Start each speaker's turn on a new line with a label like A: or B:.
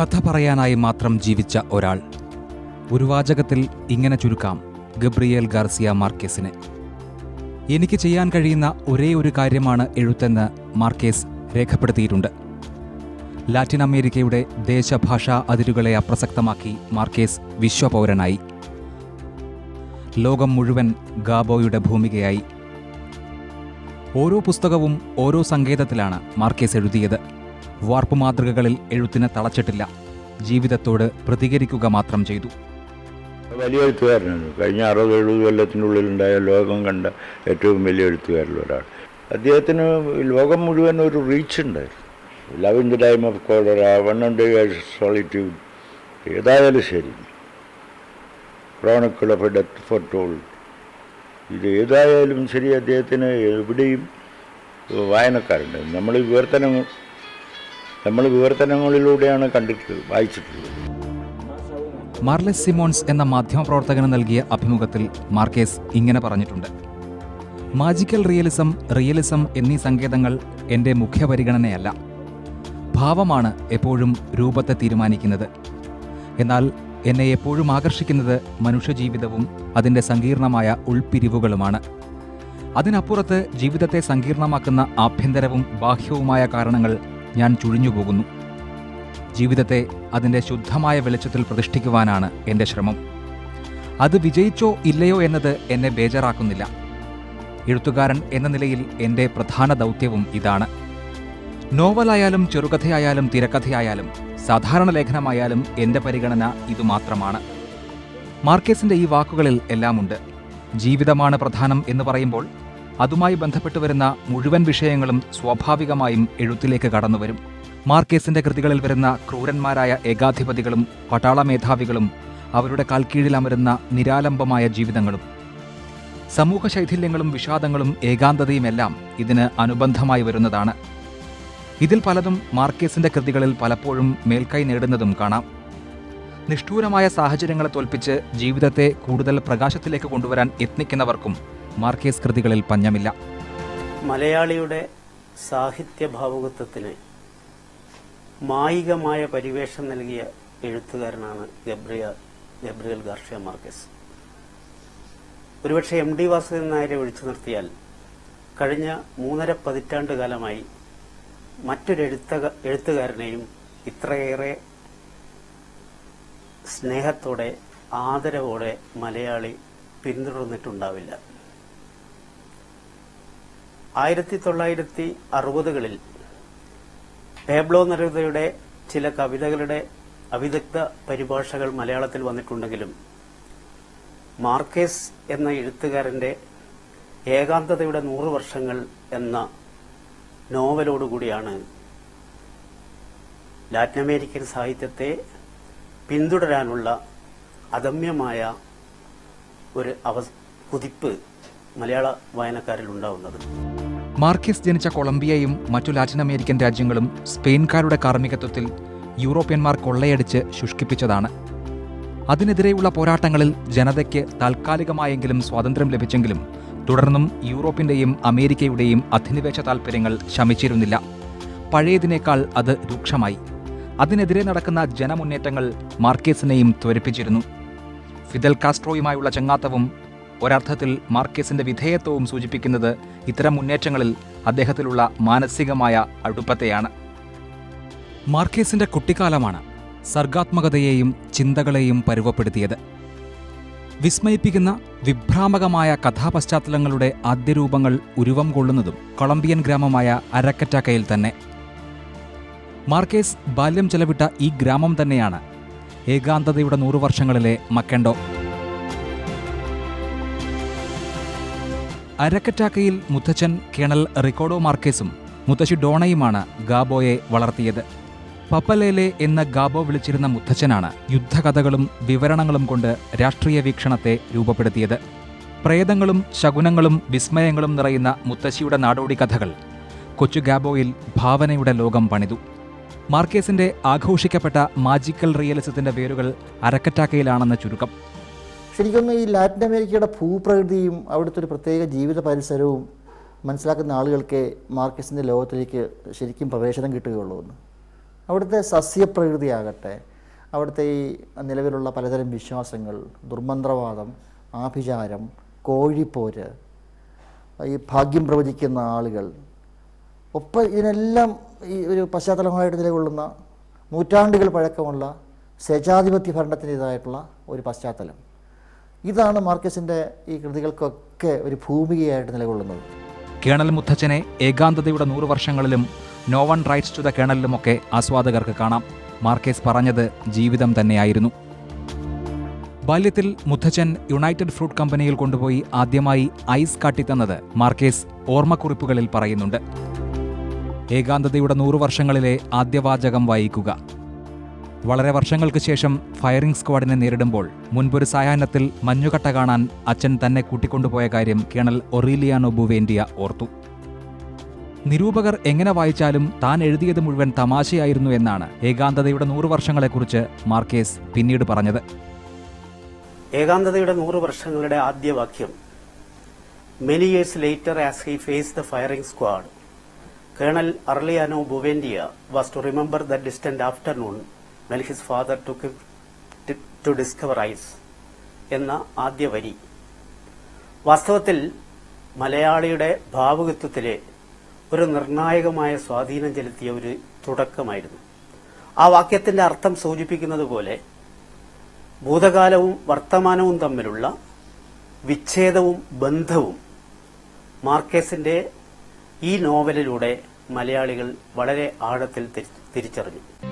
A: കഥ പറയാനായി മാത്രം ജീവിച്ച ഒരാൾ. ഒരു വാചകത്തിൽ ഇങ്ങനെ ചുരുക്കാം ഗബ്രിയേൽ ഗാർസിയ മാർക്കേസിനെ. എനിക്ക് ചെയ്യാൻ കഴിയുന്ന ഒരേ ഒരു കാര്യമാണ് എഴുത്തെന്ന് മാർക്കേസ് രേഖപ്പെടുത്തിയിട്ടുണ്ട്. ലാറ്റിൻ അമേരിക്കയുടെ ദേശഭാഷാ അതിരുകളെ അപ്രസക്തമാക്കി മാർക്കേസ് വിശ്വപൗരനായി. ലോകം മുഴുവൻ ഗാബോയുടെ ഭൂമികയായി. ഓരോ പുസ്തകവും ഓരോ സങ്കേതത്തിലാണ് മാർക്കേസ് എഴുതിയത്. വാർപ്പ് മാതൃകകളിൽ എഴുത്തിനെ തളച്ചിട്ടില്ല. ജീവിതത്തോട് പ്രതികരിക്കുക മാത്രം ചെയ്തു.
B: വലിയ എഴുത്തുകാരനാണ്. കഴിഞ്ഞ അറുപത് എഴുപത് കൊല്ലത്തിനുള്ളിലുണ്ടായ ലോകം കണ്ട ഏറ്റവും വലിയ എഴുത്തുകാരിൽ ഒരാൾ. അദ്ദേഹത്തിന് ലോകം മുഴുവൻ ഒരു റീച്ച് ഉണ്ടായിരുന്നു. Love in the time of cholera one hundred solitude ഏതായാലും ശരി. Chronicle of death foretold ഇത് ഏതായാലും ശരി അദ്ദേഹത്തിന് എവിടെയും വായനക്കാരുണ്ട്. നമ്മൾ വിവർത്തനങ്ങൾ നമ്മൾ വിവർത്തനങ്ങളിലൂടെയാണ് കണ്ടിട്ടുള്ളത് വായിച്ചിട്ടുള്ളത്.
A: മാർലെസ് സിമോൺസ് എന്ന മാധ്യമപ്രവർത്തകന് നൽകിയ അഭിമുഖത്തിൽ മാർക്കേസ് ഇങ്ങനെ പറഞ്ഞിട്ടുണ്ട്. മാജിക്കൽ റിയലിസം റിയലിസം എന്നീ സങ്കേതങ്ങൾ എന്റെ മുഖ്യ പരിഗണനയല്ല ഭാവമാണ് എപ്പോഴും രൂപത്തെ തീരുമാനിക്കുന്നത്. എന്നാൽ എന്നെ എപ്പോഴും ആകർഷിക്കുന്നത് മനുഷ്യജീവിതവും അതിന്റെ സങ്കീർണമായ ഉൾപ്പിരിവുകളുമാണ്. അതിനപ്പുറത്ത് ജീവിതത്തെ സങ്കീർണമാക്കുന്ന ആഭ്യന്തരവും ബാഹ്യവുമായ കാരണങ്ങൾ ഞാൻ ചുഴിഞ്ഞു പോകുന്നു. ജീവിതത്തെ അതിന്റെ ശുദ്ധമായ വെളിച്ചത്തിൽ പ്രതിഷ്ഠിക്കുവാനാണ് എന്റെ ശ്രമം. അത് വിജയിച്ചോ ഇല്ലയോ എന്നത് എന്നെ ബേജാറാക്കുന്നില്ല. എഴുത്തുകാരൻ എന്ന നിലയിൽ എന്റെ പ്രധാന ദൗത്യവും ഇതാണ്. നോവലായാലും ചെറുകഥയായാലും തിരക്കഥയായാലും സാധാരണ ലേഖനമായാലും എന്റെ പരിഗണന ഇതുമാത്രമാണ് മാർക്കേസിന്റെ ഈ വാക്കുകളിൽ എല്ലാമുണ്ട്. ജീവിതമാണ് പ്രധാനം എന്ന് പറയുമ്പോൾ അതുമായി ബന്ധപ്പെട്ട് വരുന്ന മുഴുവൻ വിഷയങ്ങളും സ്വാഭാവികമായും എഴുത്തിലേക്ക് കടന്നുവരും മാർക്കേസിന്റെ കൃതികളിൽ വരുന്ന ക്രൂരന്മാരായ ഏകാധിപതികളും പട്ടാള മേധാവികളും അവരുടെ കാൽക്കീഴിൽ അമരുന്ന നിരാലംബമായ ജീവിതങ്ങളും. സമൂഹ ശൈഥില്യങ്ങളും വിഷാദങ്ങളും ഏകാന്തതയുമെല്ലാം ഇതിന് അനുബന്ധമായി വരുന്നതാണ്. ഇതിൽ പലതും മാർക്കേസിന്റെ കൃതികളിൽ പലപ്പോഴും മേൽക്കൈ നേടുന്നതും കാണാം. നിഷ്ഠൂരമായ സാഹചര്യങ്ങളെ തോൽപ്പിച്ച് ജീവിതത്തെ കൂടുതൽ പ്രകാശത്തിലേക്ക് കൊണ്ടുവരാൻ യത്നിക്കുന്നവർക്കും മാർക്കേസ് കൃതികളിൽ പഞ്ഞമില്ല.
C: മലയാളിയുടെ സാഹിത്യ ഭാവുകത്വത്തിന് മായികമായ പരിവേഷം നൽകിയ എഴുത്തുകാരനാണ് ഗബ്രിയ ഗബ്രിയൽ ഗാർഷ്യ മാർക്കസ്. ഒരുപക്ഷെ എം ഡി വാസുദേവൻ നായരെ ഒഴിച്ചു നിർത്തിയാൽ കഴിഞ്ഞ മൂന്നര പതിറ്റാണ്ട് കാലമായി മറ്റൊരു എഴുത്തുകാരനെയും ഇത്രയേറെ സ്നേഹത്തോടെ ആദരവോടെ മലയാളി പിന്തുടർന്നിട്ടുണ്ടാവില്ല. ആയിരത്തി തൊള്ളായിരത്തി അറുപതുകളിൽ പേബ്ലോ നരൂദയുടെ ചില കവിതകളുടെ അവിദഗ്ധ പരിഭാഷകൾ മലയാളത്തിൽ വന്നിട്ടുണ്ടെങ്കിലും മാർക്കേസ് എന്ന എഴുത്തുകാരന്റെ ഏകാന്തതയുടെ നൂറ് വർഷങ്ങൾ എന്ന നോവലോടുകൂടിയാണ് ലാറ്റിൻ അമേരിക്കൻ സാഹിത്യത്തെ പിന്തുടരാനുള്ള അദമ്യമായ ഒരു കുതിപ്പ് മലയാള വായനക്കാരിൽ ഉണ്ടാവുന്നത്.
A: മാർക്കേസ് ജനിച്ച കൊളംബിയയും മറ്റു ലാറ്റിൻ അമേരിക്കൻ രാജ്യങ്ങളും സ്പെയിൻകാരുടെ കാർമ്മികത്വത്തിൽ യൂറോപ്യന്മാർ കൊള്ളയടിച്ച് ശുഷ്കിപ്പിച്ചതാണ്. അതിനെതിരെയുള്ള പോരാട്ടങ്ങളിൽ ജനതയ്ക്ക് താൽക്കാലികമായെങ്കിലും സ്വാതന്ത്ര്യം ലഭിച്ചെങ്കിലും തുടർന്നും യൂറോപ്പിന്റെയും അമേരിക്കയുടെയും അധിനിവേശ താൽപ്പര്യങ്ങൾ ശമിച്ചിരുന്നില്ല. പഴയതിനേക്കാൾ അത് രൂക്ഷമായി. അതിനെതിരെ നടക്കുന്ന ജനമുന്നേറ്റങ്ങൾ മാർക്കേസിനെയും ത്വരിപ്പിച്ചിരുന്നു. ഫിദൽ കാസ്ട്രോയുമായുള്ള ചങ്ങാത്തവും ഒരർത്ഥത്തിൽ മാർക്കേസിന്റെ വിധേയത്വവും സൂചിപ്പിക്കുന്നത് ഇത്തരം മുന്നേറ്റങ്ങളിൽ അദ്ദേഹത്തിലുള്ള മാനസികമായ അടുപ്പത്തെയാണ്. മാർക്കേസിന്റെ കുട്ടിക്കാലമാണ് സർഗാത്മകതയെയും ചിന്തകളെയും പരുവപ്പെടുത്തിയത്. വിസ്മയിപ്പിക്കുന്ന വിഭ്രാമകമായ കഥാപശ്ചാത്തലങ്ങളുടെ ആദ്യരൂപങ്ങൾ ഉരുവം കൊള്ളുന്നതും കൊളംബിയൻ ഗ്രാമമായ അരക്കറ്റാക്കയിൽ തന്നെ. മാർക്കേസ് ബാല്യം ചെലവിട്ട ഈ ഗ്രാമം തന്നെയാണ് ഏകാന്തതയുടെ നൂറു വർഷങ്ങളിലെ മക്കെൻഡോ അരക്കറ്റാക്കയിൽ മുത്തച്ഛൻ കേണൽ റിക്കോഡോ മാർക്കേസും മുത്തശ്ശി ഡോണയുമാണ് ഗാബോയെ വളർത്തിയത്. പപ്പലേലെ എന്ന ഗാബോ വിളിച്ചിരുന്ന മുത്തച്ഛനാണ് യുദ്ധകഥകളും വിവരണങ്ങളും കൊണ്ട് രാഷ്ട്രീയ വീക്ഷണത്തെ രൂപപ്പെടുത്തിയത്. പ്രേതങ്ങളും ശകുനങ്ങളും വിസ്മയങ്ങളും നിറയുന്ന മുത്തശ്ശിയുടെ നാടോടി കഥകൾ കൊച്ചു ഗാബോയിൽ ഭാവനയുടെ ലോകം പണിതു. മാർക്കേസിന്റെ ആഘോഷിക്കപ്പെട്ട മാജിക്കൽ റിയലിസത്തിന്റെ വേരുകൾ അരക്കറ്റാക്കയിലാണെന്ന് ചുരുക്കം.
D: ശരിക്കും ഈ ലാറ്റിൻ അമേരിക്കയുടെ ഭൂപ്രകൃതിയും അവിടുത്തെ ഒരു പ്രത്യേക ജീവിത പരിസരവും മനസ്സിലാക്കുന്ന ആളുകൾക്ക് മാർക്കസിന്റെ ലോകത്തിലേക്ക് ശരിക്കും പ്രവേശനം കിട്ടുകയുള്ളൂ എന്ന്. അവിടുത്തെ സസ്യപ്രകൃതിയാകട്ടെ അവിടുത്തെ ഈ നിലവിലുള്ള പലതരം വിശ്വാസങ്ങൾ ദുർമന്ത്രവാദം ആഭിചാരം കോഴിപ്പോര് ഈ ഭാഗ്യം പ്രവചിക്കുന്ന ആളുകൾ ഒപ്പം ഇതിനെല്ലാം ഈ ഒരു പശ്ചാത്തലമായിട്ട് നിലകൊള്ളുന്ന നൂറ്റാണ്ടുകൾ പഴക്കമുള്ള സ്വേച്ഛാധിപത്യ ഭരണത്തിന്റെതായിട്ടുള്ള ഒരു പശ്ചാത്തലം. ഇതാണ് മാർക്കസിന്റെ ഈ കൃതികൾക്കൊക്കെ ഒരു ഭൂമികയായിട്ട് നിലകൊള്ളുന്നത്.
A: കേണൽ മുത്തച്ഛനെ ഏകാന്തതയുടെ നൂറു വർഷങ്ങളിലും no one writes to the കേണലിലുമൊക്കെ ആസ്വാദകർക്ക് കാണാം. മാർക്കേസ് പറഞ്ഞത് ജീവിതം തന്നെയായിരുന്നു. ബാല്യത്തിൽ മുത്തച്ഛൻ യുണൈറ്റഡ് ഫ്രൂട്ട് കമ്പനിയിൽ കൊണ്ടുപോയി ആദ്യമായി ഐസ് കാട്ടിത്തന്നത് മാർക്കേസ് ഓർമ്മക്കുറിപ്പുകളിൽ പറയുന്നുണ്ട്. ഏകാന്തതയുടെ നൂറു വർഷങ്ങളിലെ ആദ്യവാചകം വായിക്കുക. വളരെ വർഷങ്ങൾക്ക് ശേഷം ഫയറിംഗ് സ്ക്വാഡിനെ നേരിടുമ്പോൾ മുൻപൊരു സായാഹ്നത്തിൽ മഞ്ഞുകട്ട കാണാൻ അച്ഛൻ തന്നെ കൂട്ടിക്കൊണ്ടുപോയ കാര്യം കേണൽ ഒറീലിയാനോ ബുവേൻഡിയ ഓർത്തു. നിരൂപകർ എങ്ങനെ വായിച്ചാലും താൻ എഴുതിയത് മുഴുവൻ തമാശയായിരുന്നു എന്നാണ് ഏകാന്തതയുടെ നൂറു വർഷങ്ങളെക്കുറിച്ച് മാർക്കേസ് പിന്നീട് പറഞ്ഞത്.
C: ഏകാന്തതയുടെ നൂറ് വർഷങ്ങളുടെ ആദ്യ വാക്യം many years later as he face the firing squad colonel Aureliano Buendia was to remember the distant afternoon when his father to discover ice എന്ന ആദ്യ വരി. വാസ്തവത്തിൽ മലയാളിയുടെ ഭാവുകത്വത്തിലെ ഒരു നിർണായകമായ സ്വാധീനം ചെലുത്തിയ ഒരു തുടക്കമായിരുന്നു. ആ വാക്യത്തിന്റെ അർത്ഥം സൂചിപ്പിക്കുന്നത് പോലെ ഭൂതകാലവും വർത്തമാനവും തമ്മിലുള്ള വിച്ഛേദവും ബന്ധവും മാർക്കേസിന്റെ ഈ നോവലിലൂടെ മലയാളികൾ വളരെ ആഴത്തിൽ തിരിച്ചറിഞ്ഞു.